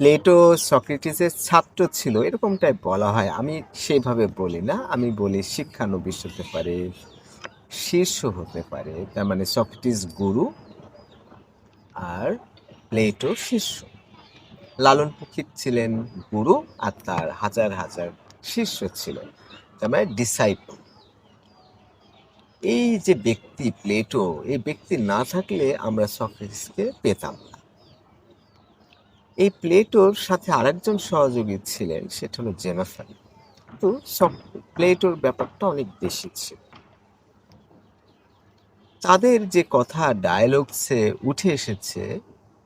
Plato সক্রেটিসের ছাত্র ছিল এরকমটাই বলা হয়। আমি সেইভাবে বলি না, আমি বলি শিক্ষানবিশ হতে পারে, শীর্ষ হতে পারে, তার মানে সক্রেটিস গুরু আর প্লেটো শিষ্য লালন ফকির ছিলেন গুরু আর তার হাজার হাজার শিষ্য ছিল, তার মানে ডিসাইপল এই যে ব্যক্তি প্লেটো, এই ব্যক্তি না থাকলে আমরা সক্রেটিসকে পেতাম না। এই প্লেটোর সাথে আরেকজন সহযোগী ছিলেন, সেটা হলো জেনাফার তো সব প্লেটোর ব্যাপারটা অনেক বেশি ছিল। তাদের যে কথা ডায়ালগসে উঠে এসেছে,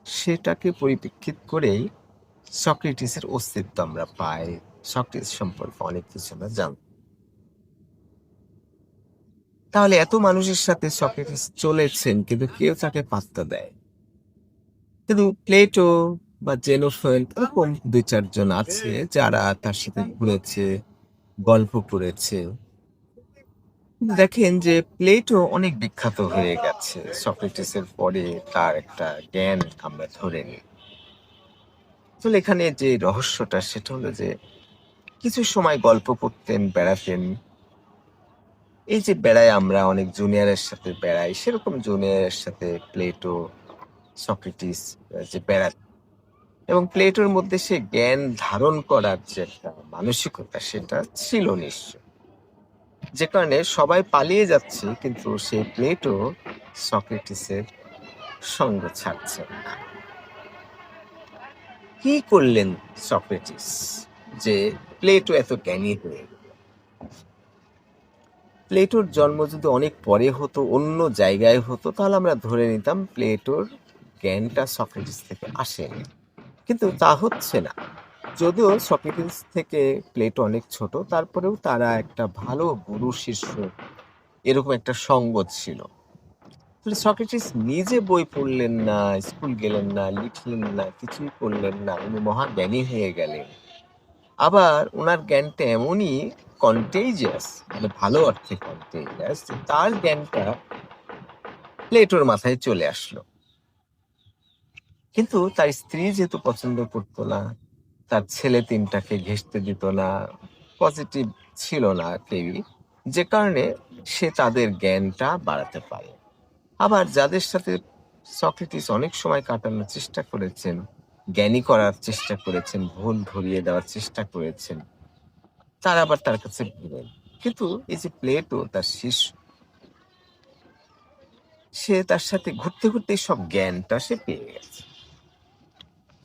সেটাকে পরিপ্রেক্ষিত করেই সক্রেটিসের অস্তিত্ব আমরা পাই। সক্রেটিস সম্পর্কে অনেক কিছু আমরা জানতে তাহলে এত মানুষের সাথে সক্রেটিস চলেছেন, কিন্তু কেউ তাকে পাত্তা দেয় কিন্তু প্লেটো বা জেনোফেন এরকম দুই চারজন আছে যারা তার সাথে ঘুরেছে গল্প করেছে। দেখেন যে প্লেটো অনেক বিখ্যাত হয়ে গেছে। সক্রেটিসের পরে তার একটা জ্ঞান আমরা ধরে নিই। আসলে এখানে যে রহস্যটা সেটা হলো যে কিছু সময় গল্প করতেন বেড়াতেন। এই যে বেড়াই আমরা অনেক জুনিয়রের সাথে বেড়াই সেরকম জুনিয়রের সাথে প্লেটো সক্রেটিস যে বেড়াত এবং প্লেটোর মধ্যে সে জ্ঞান ধারণ করার যে একটা মানসিকতা, সেটা ছিল নিশ্চয়। যে কারণে সবাই পালিয়ে যাচ্ছে, কিন্তু সেই প্লেটো সক্রেটিসের সঙ্গ ছাড়ছে না। কি করলেন সক্রেটিস যে প্লেটো এত জ্ঞানী হয়ে প্লেটোর জন্ম যদি অনেক পরে হতো, অন্য জায়গায় হতো, তাহলে আমরা ধরে নিতাম প্লেটোর জ্ঞানটা সক্রেটিস থেকে আসেনি। কিন্তু তা হচ্ছে না। যদিও সক্রেটিস থেকে প্লেটো অনেক ছোট, তারপরেও তারা একটা ভালো গুরু শিষ্য, এরকম একটা সঙ্গ ছিল। সক্রেটিস নিজে বই পড়লেন না, স্কুল গেলেন না, লিখলেন না, কিছুই করলেন না, উনি মহা জ্ঞানী হয়ে গেলেন। আবার ওনার জ্ঞানটা এমনই কন্টেজিয়াস মানে ভালো অর্থে কন্টেজিয়াস তার জ্ঞানটা প্লেটোর মাথায় চলে আসলো। কিন্তু তার স্ত্রী যেহেতু পছন্দ করতো না, তার ছেলে তিনটাকে ঘেঁষতে দিত না পজিটিভ ছিল না কেউই যে কারণে সে তাদের জ্ঞানটা বাড়াতে পারে। আবার যাদের সাথে সক্রেটিস অনেক সময় কাটানোর চেষ্টা করেছেন, জ্ঞানী করার চেষ্টা করেছেন, ভুল ধরিয়ে দেওয়ার চেষ্টা করেছেন, তারা আবার তার কাছে ভিড়েন কিন্তু এই যে প্লেটো, তার শিষ্য সে তার সাথে ঘুরতে ঘুরতে সব জ্ঞানটা সে পেয়ে গেছে।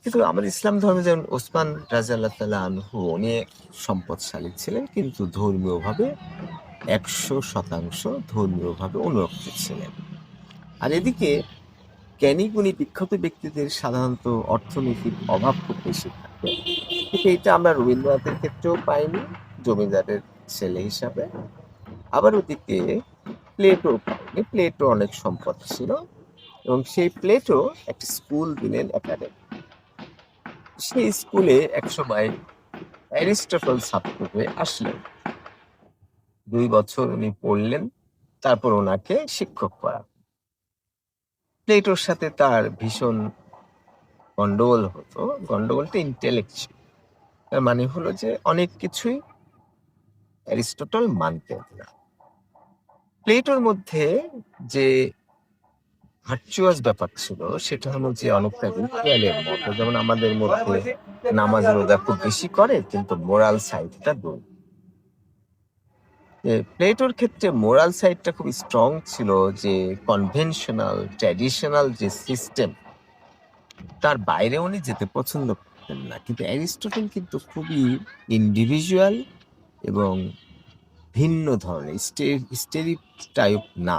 কিন্তু আমার ইসলাম ধর্মে যেমন ওসমান রাজাল্লাহ তাল্লাহ আনহু অনেক সম্পদশালী ছিলেন কিন্তু ধর্মীয়ভাবে একশো শতাংশ ধর্মীয়ভাবে অনুরক্ত ছিলেন। আর এদিকে জ্ঞানী গুণী বিখ্যাত ব্যক্তিদের সাধারণত অর্থনীতির অভাব খুব বেশি থাকে। কিন্তু এটা আমরা রবীন্দ্রনাথের ক্ষেত্রেও পাইনি, জমিদারের ছেলে হিসাবে। আবার ওদিকে প্লেটো পাইনি প্লেটো অনেক সম্পদ ছিল। এবং সেই প্লেটো একটা স্কুল দিলেন একাডেমি। সেই স্কুলে একসময় অ্যারিস্টটল ছাত্র হয়ে আসলেন। দুই বছর উনি পড়লেন, তারপর ওনাকে শিক্ষক করা প্লেটোর সাথে তার ভীষণ গন্ডগোল হতো, গন্ডগোলটা ইন্টেলেকচুয়াল তার মানে হলো যে অনেক কিছুই অ্যারিস্টটল মানতেন না। প্লেটোর মধ্যে যে ভার্চুয়াস ব্যাপার ছিল, সেটা হলো যে অনেকটা রিচুয়ালের মতো। যেমন আমাদের মধ্যে নামাজ রোজা খুব বেশি করে, কিন্তু মোরাল সাইডটা দূর। প্লেটোর ক্ষেত্রে মোরাল সাইডটা খুব স্ট্রং ছিল যে কনভেনশনাল ট্র্যাডিশনাল যে সিস্টেম তার বাইরে উনি যেতে পছন্দ করতেন না। কিন্তু অ্যারিস্টটল কিন্তু খুবই ইন্ডিভিজুয়াল এবং ভিন্ন ধরনের স্টেরি টাইপ না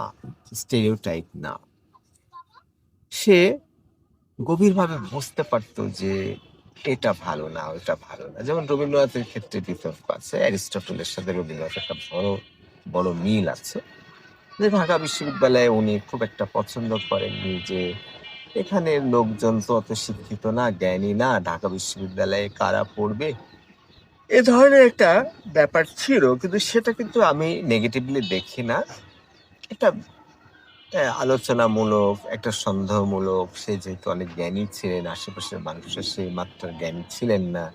স্টেরিও টাইপ না। সে গভীরভাবে বুঝতে পারতো যে এটা ভালো না ওটা ভালো না। যেমন রবীন্দ্রনাথের ক্ষেত্রে বিতর্ক আছে, অ্যারিস্টটলের সাথে রবীন্দ্রনাথ একটা বড় বড় মিল আছে। যে ঢাকা বিশ্ববিদ্যালয়ে উনি খুব একটা পছন্দ করেননি যে এখানে লোকজন তো অত শিক্ষিত না, জ্ঞানী না, ঢাকা বিশ্ববিদ্যালয়ে কারা পড়বে? এ ধরনের একটা ব্যাপার ছিল, কিন্তু সেটা কিন্তু আমি নেগেটিভলি দেখি না। এটা আলোচনামূলক, একটা সন্দেহমূলক, সে যেহেতু অনেক জ্ঞানী ছিলেন, আশেপাশের মানুষের সেই মাত্রার জ্ঞানী ছিলেন না।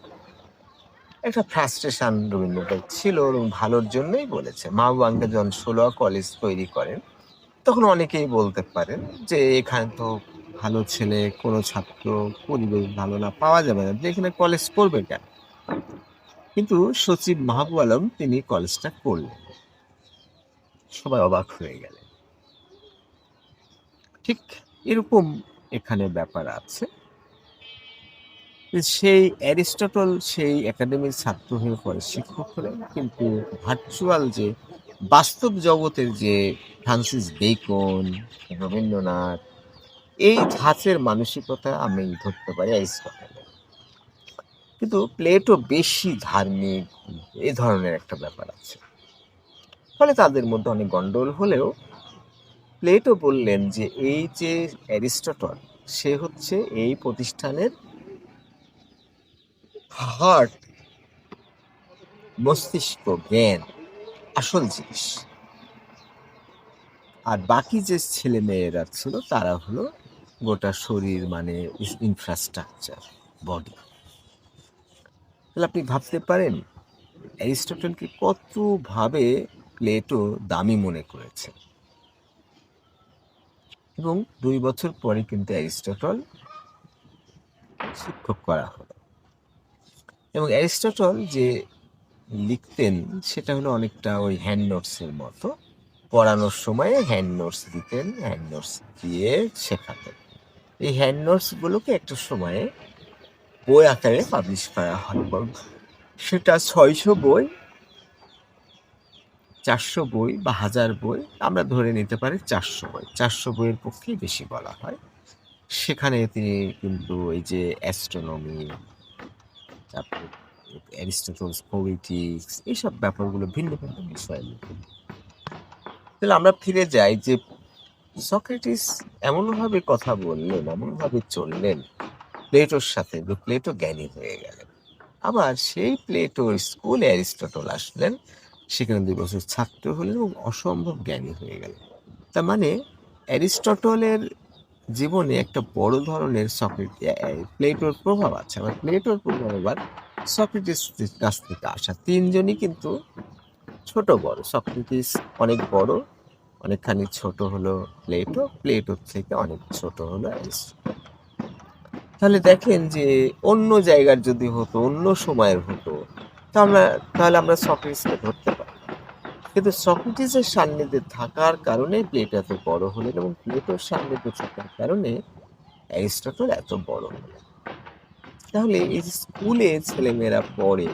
একটা ফ্রাস্ট্রেশন রবীন্দ্রনাথের ছিল এবং ভালোর জন্যই বলেছে। মাহবুব আঙ্কেল যখন ষোলোয়া কলেজ তৈরি করেন, তখন অনেকেই বলতে পারেন যে, এখানে তো ভালো ছেলে, কোনো ছাত্র, পরিবেশ ভালো না, পাওয়া যাবে না। যে এখানে কলেজ করবে কেন? কিন্তু সচিব মাহবুব আলম তিনি কলেজটা করলেন। সবাই অবাক হয়ে গেলেন। ঠিক এরকম এখানে ব্যাপার আছে। সেই অ্যারিস্টটল সেই একাডেমির ছাত্র হয়ে পরে শিক্ষক হলেন। কিন্তু ভার্চুয়াল যে বাস্তব জগতের যে ফ্রান্সিস বেকন, রবীন্দ্রনাথ এই ধাঁচের মানসিকতা আমি ধরতে পারি অ্যারিস্টটলের। কিন্তু প্লেটো বেশি ধার্মিক এ ধরনের একটা ব্যাপার আছে। ফলে তাদের মধ্যে অনেক গন্ডগোল হলেও প্লেটো বললেন যে এই যে অ্যারিস্টটল সে হচ্ছে এই প্রতিষ্ঠানের হার্ট মস্তিষ্ক, জ্ঞান আসল জিনিস। আর বাকি যে ছেলেমেয়েরা ছিল তারা হলো গোটা শরীর মানে ইনফ্রাস্ট্রাকচার, বডি। তাহলে আপনি ভাবতে পারেন অ্যারিস্টটলকে কতভাবে প্লেটো দামি মনে করেছে। এবং দুই বছর পরে কিন্তু অ্যারিস্টটল শিক্ষক করা হলো। এবং অ্যারিস্টটল যে লিখতেন সেটা হলো অনেকটা ওই হ্যান্ড নোটসের মতো। পড়ানোর সময়ে হ্যান্ড নোটস দিতেন, হ্যান্ড নোটস দিয়ে শেখাতেন। এই হ্যান্ড নোটসগুলোকে একটা সময়ে বই আকারে পাবলিশ করা হয় সেটা ৬০০ বই ৪০০ বই বা হাজার বই আমরা ধরে নিতে পারি ৪০০ বই। ৪০০ বইয়ের পক্ষেই বেশি বলা হয়। সেখানে তিনি কিন্তু এই যে অ্যাস্ট্রোনমি অ্যারিস্টটলস পোয়েটিক্স এইসব ব্যাপারগুলো ভিন্ন, ভিন্ন বিষয়। তাহলে আমরা ফিরে যাই যে সক্রেটিস এমনভাবে কথা বললেন, এমনভাবে চললেন প্লেটোর সাথে প্লেটো জ্ঞানী হয়ে গেলেন। আবার সেই প্লেটোর স্কুলে অ্যারিস্টটল আসলেন। সেখানে ২ বছর ছাত্র হলেন এবং অসম্ভব জ্ঞানী হয়ে গেলেন। তার মানে অ্যারিস্টটলের জীবনে একটা বড় ধরনের সক্রেটি প্লেটোর প্রভাব আছে। আবার প্লেটোর প্রভাব আবার সক্রেটিসের কাছ থেকে আসা। তিনজনই কিন্তু ছোট বড়। সক্রেটিস অনেক বড়, অনেকখানি ছোট হলো প্লেটো, প্লেটোর থেকে অনেক ছোট হলো অ্যারিস্টটল। তাহলে দেখেন যে অন্য জায়গার যদি হতো, অন্য সময়ের হতো, তা আমরা তাহলে আমরা সক্রেটিসকে ধরতে সক্রেটিসের সান্নিধ্যে থাকার কারণে প্লেটো এত বড় হলেন এবং প্লেটোর সান্নিধ্যে থাকার কারণে অ্যারিস্টটল এত বড় হলেন। তাহলে এই যে স্কুলে ছেলেমেয়েরা পড়ে,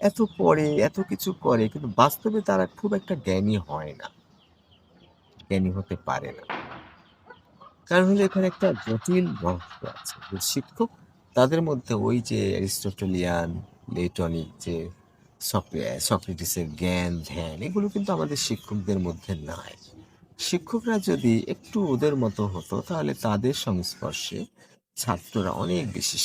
এত পড়ে, এত কিছু করে কিন্তু বাস্তবে তারা খুব একটা জ্ঞানী হয় না। জ্ঞানী হতে পারে না। কারণ হলো এখানে একটা জটিল রহস্য আছে। শিক্ষক তাদের মধ্যে ওই যে অ্যারিস্টটলিয়ান, লেটনিক যে সক্রেটিসের জ্ঞান, ধ্যান এগুলো কিন্তু আমাদের শিক্ষকদের মধ্যে নাই। শিক্ষকরা যদি একটু ওদের মতো হতো তাহলে তাদের সংস্পর্শে ছাত্ররা অনেক বেশি